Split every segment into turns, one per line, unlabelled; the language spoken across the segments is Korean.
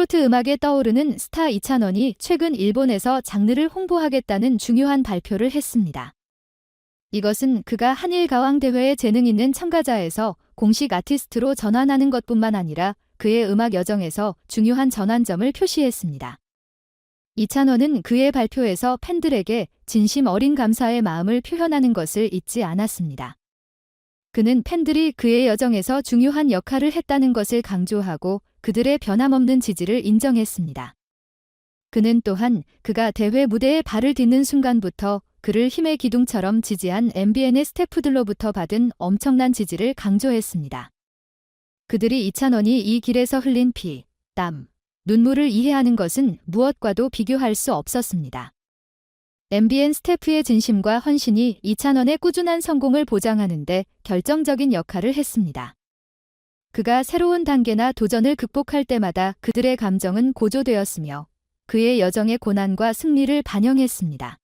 트로트 음악에 떠오르는 스타 이찬원이 최근 일본에서 장르를 홍보하겠다는 중요한 발표를 했습니다. 이것은 그가 한일 가왕 대회에 재능 있는 참가자에서 공식 아티스트로 전환하는 것뿐만 아니라 그의 음악 여정에서 중요한 전환점을 표시했습니다. 이찬원은 그의 발표에서 팬들에게 진심 어린 감사의 마음을 표현하는 것을 잊지 않았습니다. 그는 팬들이 그의 여정에서 중요한 역할을 했다는 것을 강조하고 그들의 변함없는 지지를 인정했습니다. 그는 또한 그가 대회 무대에 발을 딛는 순간부터 그를 힘의 기둥처럼 지지한 MBN의 스태프들로부터 받은 엄청난 지지를 강조했습니다. 그들이 이찬원이 이 길에서 흘린 피, 땀, 눈물을 이해하는 것은 무엇과도 비교할 수 없었습니다. MBN 스태프의 진심과 헌신이 이찬원의 꾸준한 성공을 보장하는데 결정적인 역할을 했습니다. 그가 새로운 단계나 도전을 극복할 때마다 그들의 감정은 고조되었으며 그의 여정의 고난과 승리를 반영했습니다.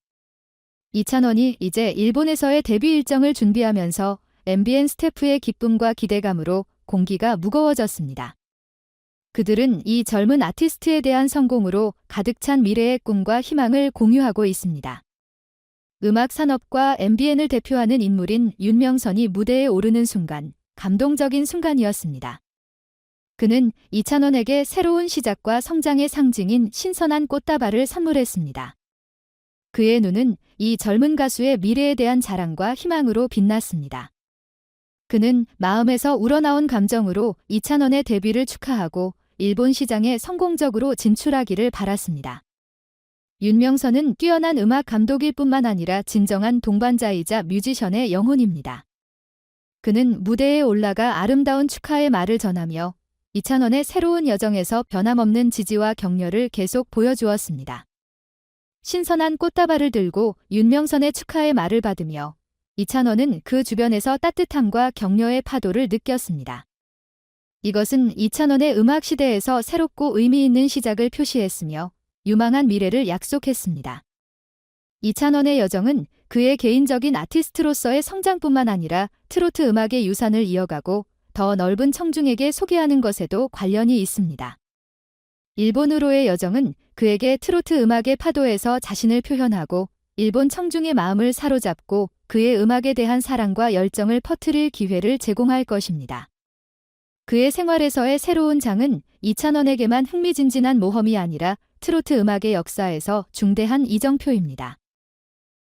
이찬원이 이제 일본에서의 데뷔 일정을 준비하면서 MBN 스태프의 기쁨과 기대감으로 공기가 무거워졌습니다. 그들은 이 젊은 아티스트에 대한 성공으로 가득 찬 미래의 꿈과 희망을 공유하고 있습니다. 음악 산업과 MBN을 대표하는 인물인 윤명선이 무대에 오르는 순간, 감동적인 순간이었습니다. 그는 이찬원에게 새로운 시작과 성장의 상징인 신선한 꽃다발을 선물했습니다. 그의 눈은 이 젊은 가수의 미래에 대한 자랑과 희망으로 빛났습니다. 그는 마음에서 우러나온 감정으로 이찬원의 데뷔를 축하하고 일본 시장에 성공적으로 진출하기를 바랐습니다. 윤명선은 뛰어난 음악 감독일 뿐만 아니라 진정한 동반자이자 뮤지션의 영혼입니다. 그는 무대에 올라가 아름다운 축하의 말을 전하며 이찬원의 새로운 여정에서 변함없는 지지와 격려를 계속 보여주었습니다. 신선한 꽃다발을 들고 윤명선의 축하의 말을 받으며 이찬원은 그 주변에서 따뜻함과 격려의 파도를 느꼈습니다. 이것은 이찬원의 음악 시대에서 새롭고 의미 있는 시작을 표시했으며 유망한 미래를 약속했습니다. 이찬원의 여정은 그의 개인적인 아티스트로서의 성장뿐만 아니라 트로트 음악의 유산을 이어가고 더 넓은 청중에게 소개하는 것에도 관련이 있습니다. 일본으로의 여정은 그에게 트로트 음악의 파도에서 자신을 표현하고 일본 청중의 마음을 사로잡고 그의 음악에 대한 사랑과 열정을 퍼뜨릴 기회를 제공할 것입니다. 그의 생활에서의 새로운 장은 이찬원에게만 흥미진진한 모험이 아니라 트로트 음악의 역사에서 중대한 이정표입니다.